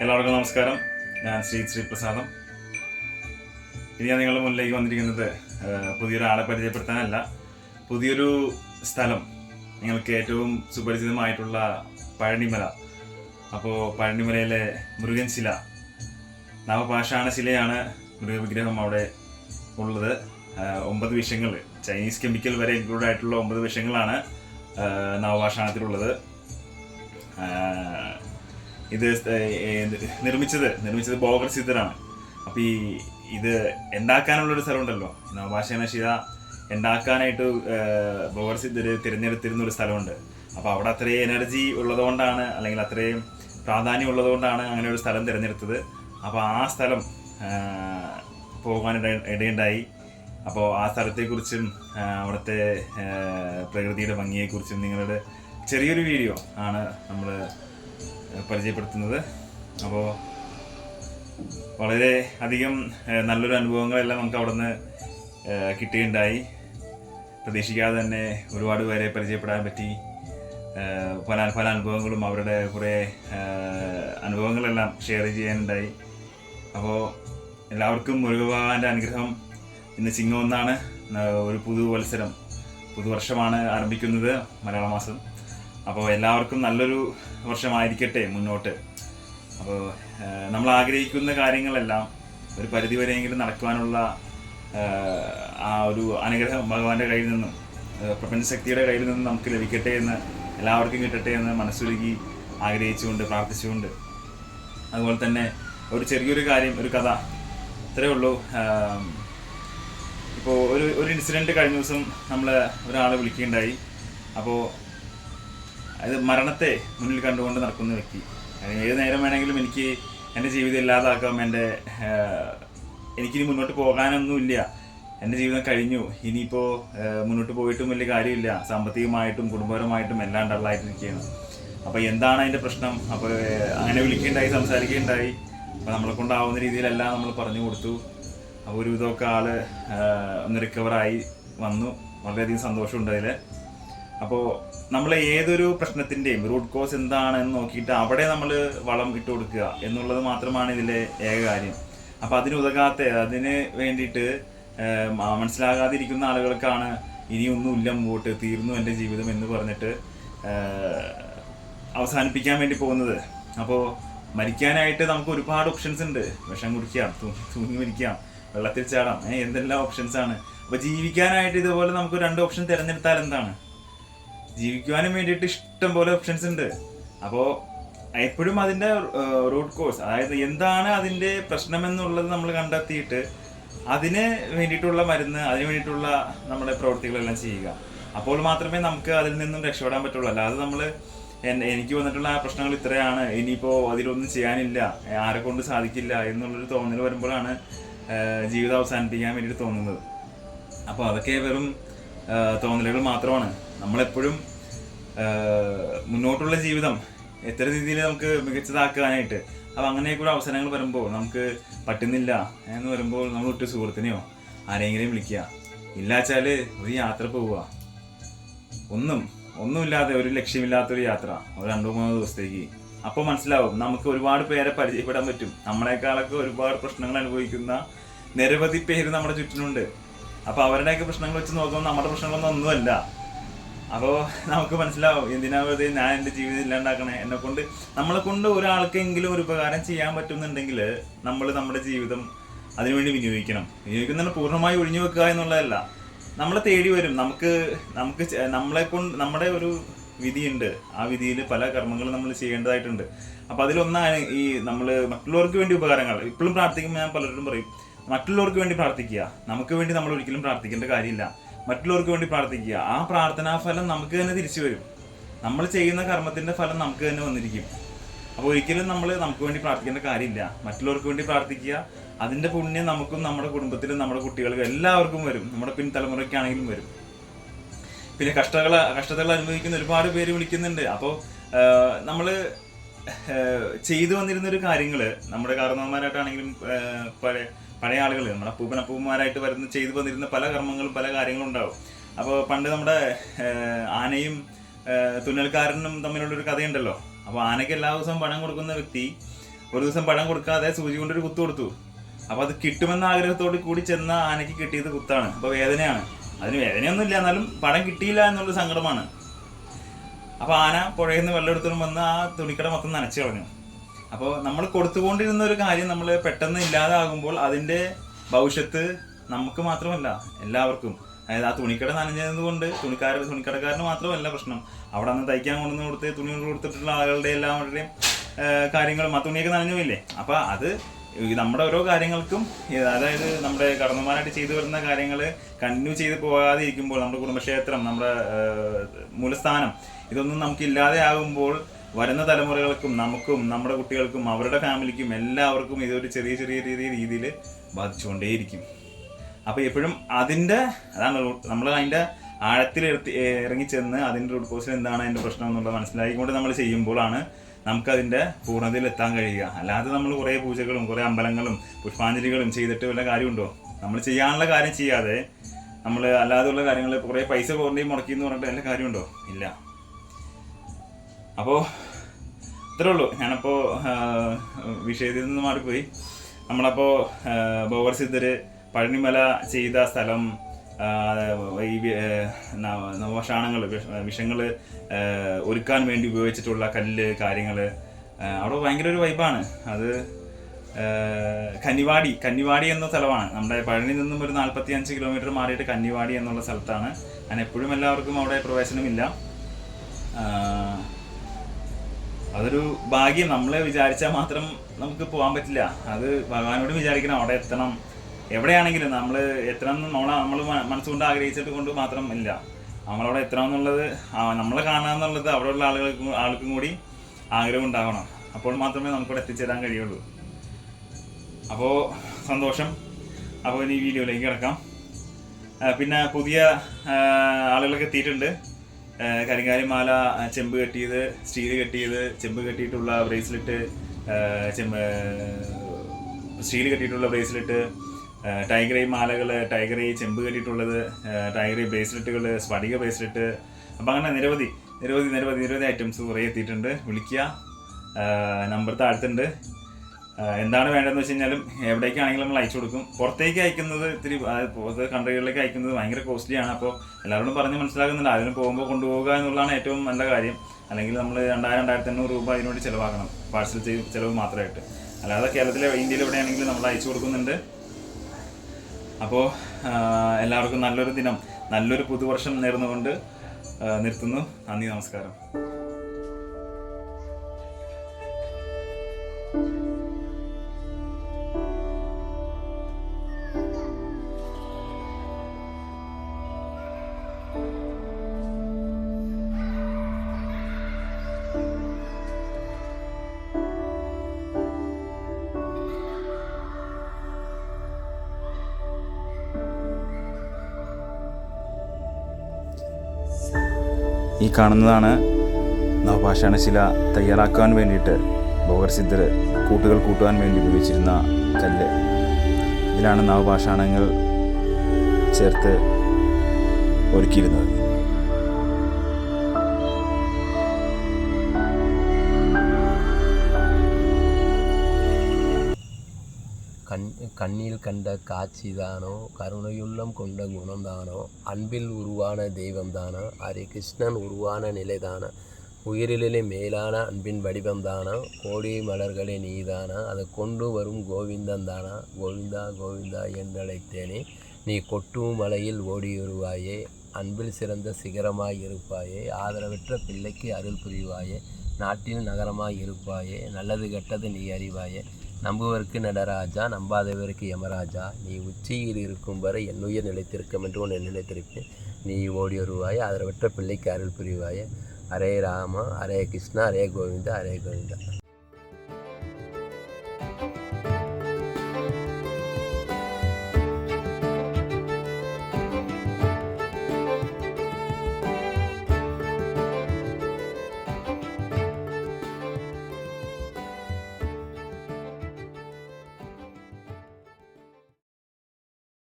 എല്ലാവർക്കും നമസ്കാരം. ഞാൻ ശ്രീ ശ്രീപ്രസാദം. ഇനി ഞാൻ നിങ്ങളുടെ മുന്നിലേക്ക് വന്നിരിക്കുന്നത് പുതിയൊരാളെ പരിചയപ്പെടുത്താനല്ല പുതിയൊരു സ്ഥലം. നിങ്ങൾക്ക് ഏറ്റവും സുപരിചിതമായിട്ടുള്ള പഴനിമല. അപ്പോൾ പഴനിമലയിലെ മുരുകൻ ശില. നവപാഷാണ ശിലയാണ് മൃഗവിഗ്രഹം അവിടെ ഉള്ളത്. ഒമ്പത് വിഷയങ്ങൾ ചൈനീസ് കെമിക്കൽ വരെ ഇൻക്ലൂഡ് ആയിട്ടുള്ള ഒമ്പത് വിഷയങ്ങളാണ് നവപാഷാണത്തിലുള്ളത്. ഇത് നിർമ്മിച്ചത് നിർമ്മിച്ചത് ബോഗർ സിദ്ധരാണ് അപ്പോൾ ഈ ഇത് ഉണ്ടാക്കാനുള്ളൊരു സ്ഥലമുണ്ടല്ലോ. നവഭാഷ ശില ഉണ്ടാക്കാനായിട്ട് ബോഗർ സിദ്ധർ തിരഞ്ഞെടുത്തിരുന്ന ഒരു സ്ഥലമുണ്ട്. അപ്പോൾ അവിടെ അത്രയും എനർജി ഉള്ളതുകൊണ്ടാണ് അല്ലെങ്കിൽ അത്രയും പ്രാധാന്യം ഉള്ളതുകൊണ്ടാണ് അങ്ങനെ ഒരു സ്ഥലം തിരഞ്ഞെടുത്തത്. അപ്പോൾ ആ സ്ഥലം പോകാനിട ഇടയുണ്ടായി. അപ്പോൾ ആ സ്ഥലത്തെക്കുറിച്ചും അവിടുത്തെ പ്രകൃതിയുടെ ഭംഗിയെക്കുറിച്ചും നിങ്ങളുടെ ചെറിയൊരു വീഡിയോ ആണ് നമ്മൾ പരിചയപ്പെടുത്തുന്നത്. അപ്പോൾ വളരെ അധികം നല്ലൊരു അനുഭവങ്ങളെല്ലാം നമുക്ക് അവിടുന്ന് കിട്ടിയിട്ടുണ്ടായി. പ്രതീക്ഷിക്കാതെ തന്നെ ഒരുപാട് പേരെ പരിചയപ്പെടാൻ പറ്റി. പല പല അനുഭവങ്ങളും അവരുടെ കുറേ അനുഭവങ്ങളെല്ലാം ഷെയർ ചെയ്യാനുണ്ടായി. അപ്പോൾ എല്ലാവർക്കും മുരുകഭഗവാന്റെ അനുഗ്രഹം ഇന്ന് ചിങ്ങം ഒന്നാണ്. ഒരു ഒരു പുതുവത്സരം പുതുവർഷമാണ് ആരംഭിക്കുന്നത് മലയാള മാസം. അപ്പോൾ എല്ലാവർക്കും നല്ലൊരു വർഷമായിരിക്കട്ടെ മുന്നോട്ട്. അപ്പോൾ നമ്മൾ ആഗ്രഹിക്കുന്ന കാര്യങ്ങളെല്ലാം ഒരു പരിധിവരെയെങ്കിലും നടക്കുവാനുള്ള ആ ഒരു അനുഗ്രഹം ഭഗവാന്റെ കയ്യിൽ നിന്നും പ്രപഞ്ചശക്തിയുടെ കയ്യിൽ നിന്നും നമുക്ക് ലഭിക്കട്ടെ എന്ന് എല്ലാവർക്കും കിട്ടട്ടെ എന്ന് മനസ്സൊരുക്കി ആഗ്രഹിച്ചുകൊണ്ട് പ്രാർത്ഥിച്ചുകൊണ്ട്. അതുപോലെ തന്നെ ഒരു ചെറിയൊരു കാര്യം ഒരു കഥ. ഇത്രയേ ഉള്ളൂ. ഇപ്പോൾ ഒരു ഒരു ഇൻസിഡന്റ് കഴിഞ്ഞ ദിവസം നമ്മൾ ഒരാളെ വിളിക്കുകയുണ്ടായി. അപ്പോൾ അത് മരണത്തെ മുന്നിൽ കണ്ടുകൊണ്ട് നടക്കുന്ന വ്യക്തി. ഏത് നേരം വേണമെങ്കിലും എനിക്ക് എന്റെ ജീവിതം ഇല്ലാതാക്കാം എന്റെ എനിക്കിനി മുന്നോട്ട് പോകാനൊന്നുമില്ല എന്റെ ജീവിതം കഴിഞ്ഞു. ഇനിയിപ്പോൾ മുന്നോട്ട് പോയിട്ടും വലിയ കാര്യമില്ല. സാമ്പത്തികമായിട്ടും കുടുംബപരമായിട്ടും എല്ലാം ഡള്ളായിട്ടിരിക്കുകയാണ് അപ്പോൾ എന്താണ് അതിന്റെ പ്രശ്നം? അപ്പോൾ അങ്ങനെ വിളിക്കുകയുണ്ടായി സംസാരിക്കുകയുണ്ടായി അപ്പോൾ നമ്മളെ കൊണ്ടാവുന്ന രീതിയിലെല്ലാം നമ്മൾ പറഞ്ഞു കൊടുത്തു. അപ്പോൾ ഒരു വിധമൊക്കെ ആൾ ആഹ്, ഒന്ന് റിക്കവറായി വന്നു. വളരെയധികം സന്തോഷമുണ്ട് അതിൽ അപ്പോൾ നമ്മൾ ഏതൊരു പ്രശ്നത്തിന്റെയും റൂട്ട് കോസ് എന്താണെന്ന് നോക്കിയിട്ട് അവിടെ നമ്മൾ വളം ഇട്ട് കൊടുക്കുക എന്നുള്ളത് മാത്രമാണ് ഇതിലെ ഏക കാര്യം. അപ്പോൾ അതിന് ഉതകാത്ത അതിന് വേണ്ടിയിട്ട് മനസ്സിലാകാതിരിക്കുന്ന ആളുകൾക്കാണ് ഇനിയൊന്നുമില്ല മുമ്പോട്ട് തീർന്നു എന്റെ ജീവിതം എന്ന് പറഞ്ഞിട്ട് അവസാനിപ്പിക്കാൻ വേണ്ടി പോകുന്നത്. അപ്പോൾ മരിക്കാനായിട്ട് നമുക്ക് ഒരുപാട് ഓപ്ഷൻസ് ഉണ്ട്. വിഷം കുടിക്കാം തൂങ്ങി മരിക്കാം വെള്ളത്തിൽ ചാടാം എന്തെല്ലാം ഓപ്ഷൻസ് ആണ്. അപ്പോൾ ജീവിക്കാനായിട്ട് ഇതുപോലെ നമുക്ക് രണ്ട് ഓപ്ഷൻ തിരഞ്ഞെടുത്താൽ എന്താണ്? ജീവിക്കുവാനും വേണ്ടിയിട്ട് ഇഷ്ടം പോലെ ഓപ്ഷൻസ് ഉണ്ട്. അപ്പോൾ എപ്പോഴും അതിന്റെ റൂട്ട് കോഴ്സ് അതായത് എന്താണ് അതിന്റെ പ്രശ്നമെന്നുള്ളത് നമ്മൾ കണ്ടെത്തിയിട്ട് അതിന് വേണ്ടിയിട്ടുള്ള മരുന്ന് അതിന് വേണ്ടിയിട്ടുള്ള നമ്മുടെ പ്രവൃത്തികളെല്ലാം ചെയ്യുക. അപ്പോൾ മാത്രമേ നമുക്ക് അതിൽ നിന്നും രക്ഷപ്പെടാൻ പറ്റുള്ളൂ. അല്ലാതെ നമ്മൾ എനിക്ക് വന്നിട്ടുള്ള ആ പ്രശ്നങ്ങൾ ഇത്രയാണ്. ഇനിയിപ്പോൾ അതിലൊന്നും ചെയ്യാനില്ല. ആരെ കൊണ്ട് സാധിക്കില്ല എന്നുള്ളൊരു തോന്നൽ വരുമ്പോഴാണ് ജീവിതം അവസാനിപ്പിക്കാൻ വേണ്ടിയിട്ട് തോന്നുന്നത്. അപ്പോൾ അതൊക്കെ വെറും തോന്നലുകൾ മാത്രമാണ്. നമ്മളെപ്പോഴും മുന്നോട്ടുള്ള ജീവിതം എത്ര രീതിയിൽ നമുക്ക് മികച്ചതാക്കാനായിട്ട് അപ്പോൾ അങ്ങനെയൊക്കെ അവസരങ്ങൾ വരുമ്പോൾ നമുക്ക് പറ്റുന്നില്ല എന്ന് വരുമ്പോൾ നമ്മൾ ഒറ്റ സുഹൃത്തിനെയോ ആരെങ്കിലും വിളിക്കുക. ഇല്ലാച്ചാൽ ഒരു യാത്ര പോവുക. ഒന്നും ഒന്നുമില്ലാതെ ഒരു ലക്ഷ്യമില്ലാത്തൊരു യാത്ര ഒരു രണ്ടു മൂന്ന് ദിവസത്തേക്ക്. അപ്പോൾ മനസ്സിലാവും നമുക്ക് ഒരുപാട് പേരെ പരിചയപ്പെടാൻ പറ്റും. നമ്മളെക്കാളൊക്കെ ഒരുപാട് പ്രശ്നങ്ങൾ അനുഭവിക്കുന്ന നിരവധി പേര് നമ്മുടെ ചുറ്റിനുണ്ട്. അപ്പോൾ അവരുടെയൊക്കെ പ്രശ്നങ്ങൾ വെച്ച് നോക്കുമ്പോൾ നമ്മുടെ പ്രശ്നങ്ങളൊന്നും ഒന്നുമല്ല. അപ്പോൾ നമുക്ക് മനസ്സിലാവും എന്തിനാ ഞാൻ എന്റെ ജീവിതം ഇല്ലാണ്ടാക്കണേ? എന്നെ കൊണ്ട് നമ്മളെ കൊണ്ട് ഒരാൾക്കെങ്കിലും ഒരു ഉപകാരം ചെയ്യാൻ പറ്റുന്നുണ്ടെങ്കിൽ നമ്മൾ നമ്മുടെ ജീവിതം അതിനുവേണ്ടി വിനിയോഗിക്കണം. വിനിയോഗിക്കുന്ന പൂർണമായി ഒഴിഞ്ഞു വെക്കുക എന്നുള്ളതല്ല. നമ്മളെ തേടി വരും. നമുക്ക് നമുക്ക് നമ്മളെ കൊണ്ട് നമ്മുടെ ഒരു വിധിയുണ്ട്. ആ വിധിയിൽ പല കർമ്മങ്ങളും നമ്മൾ ചെയ്യേണ്ടതായിട്ടുണ്ട്. അപ്പൊ അതിലൊന്നാണ് ഈ നമ്മൾ മറ്റുള്ളവർക്ക് വേണ്ടി ഉപകാരങ്ങൾ. ഇപ്പോഴും പ്രാർത്ഥിക്കുമ്പോൾ ഞാൻ പലരോടും പറയും മറ്റുള്ളവർക്ക് വേണ്ടി പ്രാർത്ഥിക്കുക. നമുക്ക് വേണ്ടി നമ്മൾ ഒരിക്കലും പ്രാർത്ഥിക്കേണ്ട കാര്യമില്ല. മറ്റുള്ളവർക്ക് വേണ്ടി പ്രാർത്ഥിക്കുക. ആ പ്രാർത്ഥനാ ഫലം നമുക്ക് തന്നെ തിരിച്ചു വരും. നമ്മൾ ചെയ്യുന്ന കർമ്മത്തിന്റെ ഫലം നമുക്ക് തന്നെ വന്നിരിക്കും. അപ്പോൾ ഒരിക്കലും നമ്മൾ നമുക്ക് വേണ്ടി പ്രാർത്ഥിക്കേണ്ട കാര്യമില്ല. മറ്റുള്ളവർക്ക് വേണ്ടി പ്രാർത്ഥിക്കുക. അതിന്റെ പുണ്യം നമുക്കും നമ്മുടെ കുടുംബത്തിലും നമ്മുടെ കുട്ടികൾക്കും എല്ലാവർക്കും വരും. നമ്മുടെ പിൻതലമുറയ്ക്കാണെങ്കിലും വരും. പിന്നെ കഷ്ടകൾ കഷ്ടതകൾ അനുഭവിക്കുന്ന ഒരുപാട് പേര് വിളിക്കുന്നുണ്ട്. അപ്പോൾ നമ്മൾ ചെയ്തു വന്നിരുന്ന ഒരു കാര്യങ്ങൾ നമ്മുടെ കാരണവന്മാരായിട്ടാണെങ്കിലും ആഹ്, പഴയ ആളുകൾ നമ്മുടെ പൂപ്പനപ്പൂപ്പന്മാരായിട്ട് വരുന്ന ചെയ്തു വന്നിരുന്ന പല കർമ്മങ്ങളും പല കാര്യങ്ങളും ഉണ്ടാവും. അപ്പോൾ പണ്ട് നമ്മുടെ ആനയും തുന്നൽക്കാരനും തമ്മിലുള്ളൊരു കഥയുണ്ടല്ലോ. അപ്പോൾ ആനയ്ക്ക് എല്ലാ ദിവസവും പണം കൊടുക്കുന്ന വ്യക്തി ഒരു ദിവസം പണം കൊടുക്കാതെ സൂചി കൊണ്ടൊരു കുത്തു കൊടുത്തു. അപ്പോൾ അത് കിട്ടുമെന്ന ആഗ്രഹത്തോട് കൂടി ചെന്ന ആനയ്ക്ക് കിട്ടിയത് കുത്താണ്. അപ്പോൾ വേദനയാണ്. അതിന് വേദനയൊന്നും ഇല്ല എന്നാലും പഴം കിട്ടിയില്ല എന്നുള്ള സങ്കടമാണ്. അപ്പോൾ ആന പുഴയിൽ നിന്ന് വെള്ളം എടുത്തോണ്ട് വന്ന് ആ തുണിക്കട മൊത്തം നനച്ചു കളഞ്ഞു. അപ്പോൾ നമ്മൾ കൊടുത്തുകൊണ്ടിരുന്ന ഒരു കാര്യം നമ്മൾ പെട്ടെന്ന് ഇല്ലാതാകുമ്പോൾ അതിന്റെ ഭവിഷ്യത്ത് നമുക്ക് മാത്രമല്ല എല്ലാവർക്കും. അതായത് ആ തുണിക്കട നനഞ്ഞത് കൊണ്ട് തുണിക്കാരൻ തുണിക്കടക്കാരന് മാത്രമല്ല പ്രശ്നം. അവിടെ അന്ന് തയ്ക്കാൻ കൊണ്ടുവന്ന് കൊടുത്ത് തുണി കൊടുത്തിട്ടുള്ള ആളുകളുടെ എല്ലാവരുടെയും കാര്യങ്ങളും ആ തുണിയൊക്കെ നനഞ്ഞുമില്ലേ അപ്പൊ അത് നമ്മുടെ ഓരോ കാര്യങ്ങൾക്കും അതായത് നമ്മുടെ കടന്നുമാരായിട്ട് ചെയ്തു വരുന്ന കാര്യങ്ങൾ കണ്ടിന്യൂ ചെയ്ത് പോകാതെ ഇരിക്കുമ്പോൾ നമ്മുടെ കുടുംബക്ഷേത്രം നമ്മുടെ മൂലസ്ഥാനം ഇതൊന്നും നമുക്ക് ഇല്ലാതെ ആകുമ്പോൾ വരുന്ന തലമുറകൾക്കും നമുക്കും നമ്മുടെ കുട്ടികൾക്കും അവരുടെ ഫാമിലിക്കും എല്ലാവർക്കും ഇതൊരു ചെറിയ ചെറിയ ചെറിയ രീതിയിൽ ബാധിച്ചുകൊണ്ടേയിരിക്കും. അപ്പോൾ എപ്പോഴും അതിന്റെ അതാണ് നമ്മൾ അതിന്റെ ആഴത്തിൽ എടുത്ത് ഇറങ്ങി ചെന്ന് അതിന്റെ റൂട്ട് കോസിൽ എന്താണ് അതിന്റെ പ്രശ്നം എന്നുള്ളത് മനസ്സിലാക്കിക്കൊണ്ട് നമ്മൾ ചെയ്യുമ്പോഴാണ് നമുക്കതിന്റെ പൂർണതയിൽ എത്താൻ കഴിയുക. അല്ലാതെ നമ്മൾ കുറേ പൂജകളും കുറേ അമ്പലങ്ങളും പുഷ്പാഞ്ജലികളും ചെയ്തിട്ട് വല്ല കാര്യമുണ്ടോ? നമ്മൾ ചെയ്യാനുള്ള കാര്യം ചെയ്യാതെ നമ്മൾ അല്ലാതെയുള്ള കാര്യങ്ങൾ കുറേ പൈസ കുറേ മുടക്കി എന്ന് പറഞ്ഞിട്ട് വല്ല കാര്യമുണ്ടോ? ഇല്ല. അപ്പോൾ ഇത്രേ ഉള്ളൂ. ഞാനപ്പോൾ വിഷയത്തിൽ നിന്ന് മാറിപ്പോയി. നമ്മളപ്പോൾ ബോവർ സിദ്ധര് പഴനിമല ചെയ്ത സ്ഥലം ഈ നവശാണങ്ങൾ വിഷങ്ങൾ ഒരുക്കാൻ വേണ്ടി ഉപയോഗിച്ചിട്ടുള്ള കല്ല് കാര്യങ്ങൾ അവിടെ ഭയങ്കര ഒരു വൈബാണ് അത് കന്നിവാടി കന്നിവാടി എന്ന സ്ഥലമാണ്. നമ്മുടെ പഴനി നിന്നും ഒരു നാൽപ്പത്തി അഞ്ച് കിലോമീറ്റർ മാറിയിട്ട് കന്നിവാടി എന്നുള്ള സ്ഥലത്താണ്. ഞാൻ എപ്പോഴും എല്ലാവർക്കും അവിടെ പ്രവേശനമില്ല. അതൊരു ഭാഗ്യം. നമ്മളെ വിചാരിച്ചാൽ മാത്രം നമുക്ക് പോകാൻ പറ്റില്ല. അത് ഭഗവാനോട് വിചാരിക്കണം. അവിടെ എത്തണം. എവിടെയാണെങ്കിലും നമ്മൾ എത്തണം എന്ന് നമ്മളെ നമ്മൾ മനസ്സുകൊണ്ട് ആഗ്രഹിച്ചിട്ട് കൊണ്ട് മാത്രം ഇല്ല. നമ്മളവിടെ എത്തണം എന്നുള്ളത് നമ്മളെ കാണുക എന്നുള്ളത് അവിടെയുള്ള ആളുകൾക്കും ആൾക്കും കൂടി ആഗ്രഹം ഉണ്ടാവണം. അപ്പോൾ മാത്രമേ നമുക്കിവിടെ എത്തിച്ചേരാൻ കഴിയുള്ളൂ. അപ്പോൾ സന്തോഷം. അപ്പോൾ ഇനി വീഡിയോയിലേക്ക് കിടക്കാം. പിന്നെ പുതിയ ആളുകളൊക്കെ എത്തിയിട്ടുണ്ട്. കരിങ്കാലിമാല മാല ചെമ്പ് കെട്ടിയത് സ്റ്റീൽ കെട്ടിയത് ചെമ്പ് കെട്ടിയിട്ടുള്ള ബ്രേസ്ലെറ്റ് ചെമ്പ് സ്റ്റീൽ കെട്ടിയിട്ടുള്ള ബ്രേസ്ലെറ്റ് ടൈഗർ ഐ മാലകൾ ഐ ചെമ്പ് കെട്ടിയിട്ടുള്ളത് ടൈഗർ ഐ ബ്രേസ്ലെറ്റുകൾ സ്ഫടിക ബ്രേസ്ലെറ്റ്. അപ്പം അങ്ങനെ നിരവധി നിരവധി നിരവധി നിരവധി ഐറ്റംസ് കുറേ എത്തിയിട്ടുണ്ട്. വിളിക്കുക. നമ്പർ താഴ്ത്തുണ്ട്. എന്താണ് വേണ്ടതെന്ന് വെച്ച് കഴിഞ്ഞാലും എവിടേക്കാണെങ്കിലും നമ്മൾ അയച്ചു കൊടുക്കും. പുറത്തേക്ക് അയക്കുന്നത് ഇത്തിരി പുറത്തെ കൺട്രികളിലേക്ക് അയക്കുന്നത് ഭയങ്കര കോസ്റ്റ്ലിയാണ്. അപ്പോൾ എല്ലാവരോടും പറഞ്ഞ് മനസ്സിലാക്കുന്നുണ്ട് അതിന് പോകുമ്പോൾ കൊണ്ടുപോകുക എന്നുള്ളതാണ് ഏറ്റവും നല്ല കാര്യം. അല്ലെങ്കിൽ നമ്മൾ രണ്ടായിരം രണ്ടായിരത്തി എണ്ണൂറ് രൂപ അതിനുവേണ്ടി ചിലവാക്കണം. പാർസൽ ചെയ്ത് ചിലവ് മാത്രമായിട്ട്. അല്ലാതെ കേരളത്തിലെ ഇന്ത്യയിൽ എവിടെയാണെങ്കിലും നമ്മൾ അയച്ചു കൊടുക്കുന്നുണ്ട്. അപ്പോൾ എല്ലാവർക്കും നല്ലൊരു ദിനം നല്ലൊരു പുതുവർഷം നേർന്നുകൊണ്ട് നിർത്തുന്നു. നന്ദി നമസ്കാരം. ഈ കാണുന്നതാണ് നവപാഷാണശില തയ്യാറാക്കാൻ വേണ്ടിയിട്ട് ഭോഗർസിദ്ധർ കൂട്ടുകൾ കൂട്ടുവാൻ വേണ്ടി ഉപയോഗിച്ചിരുന്ന കല്ല്. ഇതിലാണ് നവപാഷാണങ്ങൾ ചേർത്ത് ഒരുക്കിയിരുന്നത്. கண்ணில் கண்ட காட்சிதானோ கருணையுள்ளம் கொண்ட குணம்தானோ அன்பில் உருவான தெய்வம்தானோ ஹரே கிருஷ்ணன் உருவான நிலைதானா உயிரிலே மேலான அன்பின் வடிவம்தானா கோடி மலர்களே நீதானா அதை கொண்டு வரும் கோவிந்தந்தானா கோவிந்தா கோவிந்தா என்றழைத்தேனே நீ கொட்டும் மலையில் ஓடியுருவாயே அன்பில் சிறந்த சிகரமாய் இருப்பாயே ஆதரவற்ற பிள்ளைக்கு அருள் புரிவாயே நாட்டில் நகரமாய் இருப்பாயே நல்லது கெட்டது நீ அறிவாயே நம்புவருக்கு நடராஜா நம்பாதவருக்கு யமராஜா நீ உச்சியில் இருக்கும் வரை என்னுயிர் நிலைத்திருக்கும் என்று உன்னை நினைத்திருப்பேன் நீ ஓடி வருவாய் ஆதரவற்ற பிள்ளைக்கு அருள் புரிவாய். ஹரே ராம ஹரே கிருஷ்ணா ஹரே கோவிந்தா ஹரே கோவிந்தா.